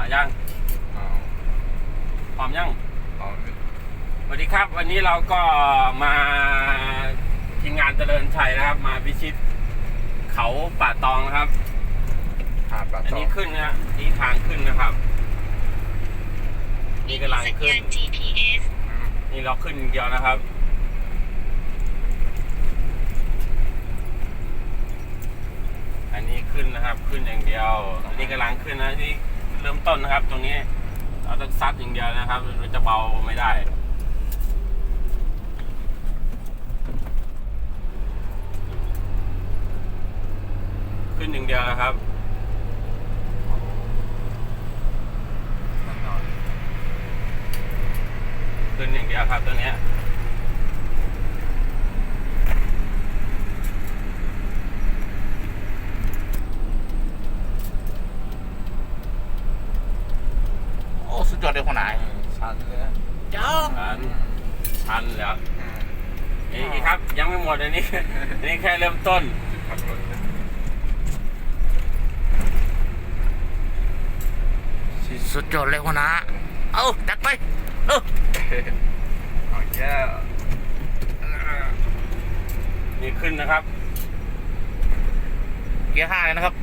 ายังอ๋อพร้อมยังอ๋อสวัสดีครับ วันนี้เราก็มาทีมงานเจริญชัยนะครับ มาพิชิต เขาป่าตองนะครับ ผ่านปากอันซอนี้ยขึ้นนะนี่ทางขึ้นนะครับ นี่กำลังสัญขึ้ญาน ณ GPS อืมนี่เราขึ้นอย่างเดียวนะครับ อันนี้ขึ้นนะครับ ขึ้นอย่างเดียว อันนี้กำลังขึ้นนะนี่ เริ่มต้นนะครับ ตรงนี้เราต้องซัดอย่างเดียวนะครับเราจะเบาไม่ได้ขึ้นอย่างเดียวนะครับขึ้นอย่างเดียวครับตัวเนี้ ยโอ้สุดยอดเลยคนไหนเออชันเลยนะเจ้าชันชันแล้วอืมนี่อีกครับ ยังไม่หมดอันนี้อันนี้แค่เริ่มต้นจุดพักรถนะสุดยอดเลยคนนะเอาจัดไปเออเอาแย่เออนี่ขึ้นนะครับ เกียร์ห้าเลยนะครับ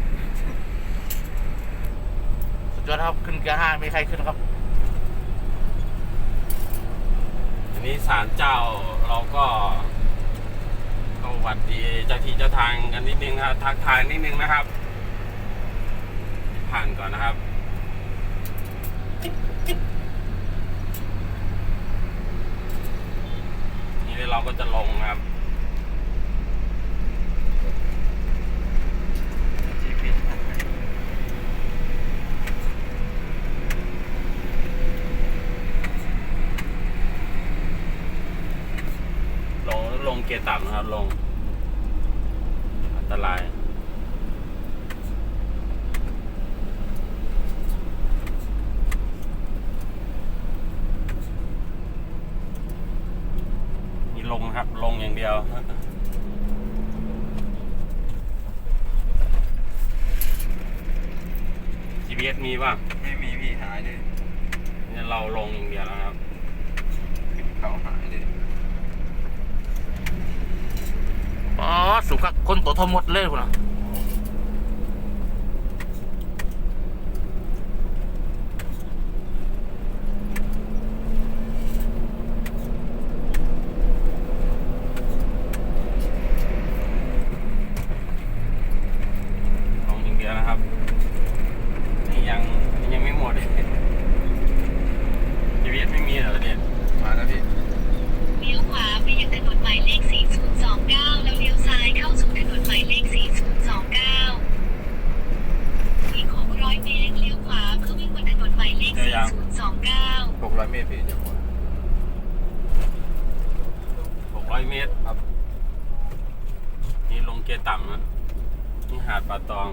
สุดยอดครับ ขึ้นเกียร์ห้าไม่มีใครขึ้นครับ อั นี้ศาลเจ้าเราก็ก็หวัดดีเจ้าที่เจ้าทางกันนิดนึงครับทักทายนิดนึงนะครับ ผ่านก่อนนะครับ นี่เราก็จะลงครับ จีพีทันไหม ลงลง เกียร์ต่ำนะครับ ลง อันตรายนี่ลงครับ ลงอย่างเดียว GPS มีป่ะไม่มีพี่หายเลยเนี่ยเราลงอย่างเดียวแล้วครับ ขึ้นเขาหายเลย อ๋อสุขะคนตัวทมหมดเลยคุณนะลงอย่างเดียวนะครับนี่ยังนี่ยังไม่หมดชีวิตไม่มีเหรอเนี่ยมาแล้วพี่เลี้ยวขวาไปยังถนนหมายเลข 4029 แล้วเลี้ยวซ้ายเข้าสู่ถนนหมายเลข 4029 อีก 600 เมตรเลี้ยวขวาเพื่อวิ่งบนถนนหมายเลข 4029หกร้อยเมตรพี่จะหมด600เมตรครับ นี่ลงเกียร์ต่ำนะนี่หาดป่าตอง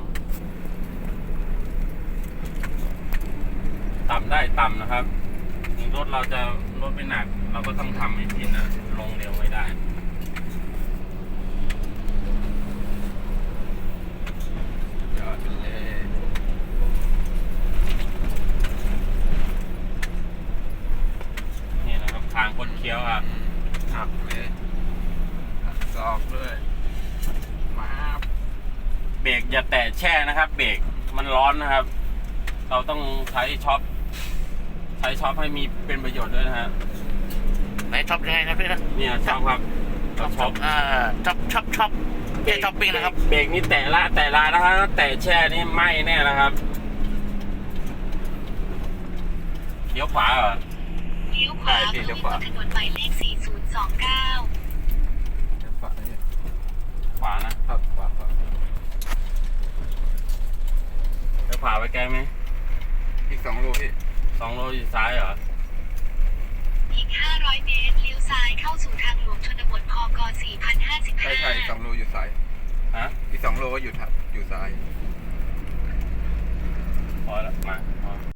ต่ำได้ต่ำนะครับนี่รถเราจะรถไม่หนัก เราก็ต้องทำให้ชินนะลงเร็วไม่ได้ ยอดไปเลย นี่นะครับทางคนเคี้ยวครับ อืม หักเลยหักซอกด้วยมาเบรกอย่าแตะแช่นะครับ เบรกมันร้อนนะครับ เราต้องใช้ช็อปใช้ช็อปให้มีเป็นประโยชน์ด้วยนะฮะไหนช็อปยังไงนะพี่นะเนี่ยช็อปครับช็อปช็อปอ่าช็อปช็อปช็อปไม่ใช่ช็อปปิ้งนะครับ เบรกนี่แตะละแตะละนะครับแตะแช่นี่ไหม้แน่นะครับเลี้ยวขวาเหรอเลี้ยวขวาเพื่อวิ่งบนถนนหมายเลข4029 เดี๋ยวฝาเนี่ยขวานะครับฝาฝาเลี้ยวขวาไปไกลไหมอีกสองโลพี่สองโลอยู่ซ้ายเหรออีก 500 เมตร เลี้ยวซ้ายเข้าสู่ทางหลวงชนบทพกใช่ใช่อีกสอง4055โลอยู่ซ้ายฮะอีกสองโลก็อยู่ทับอยู่ซ้าย พอแล้วมา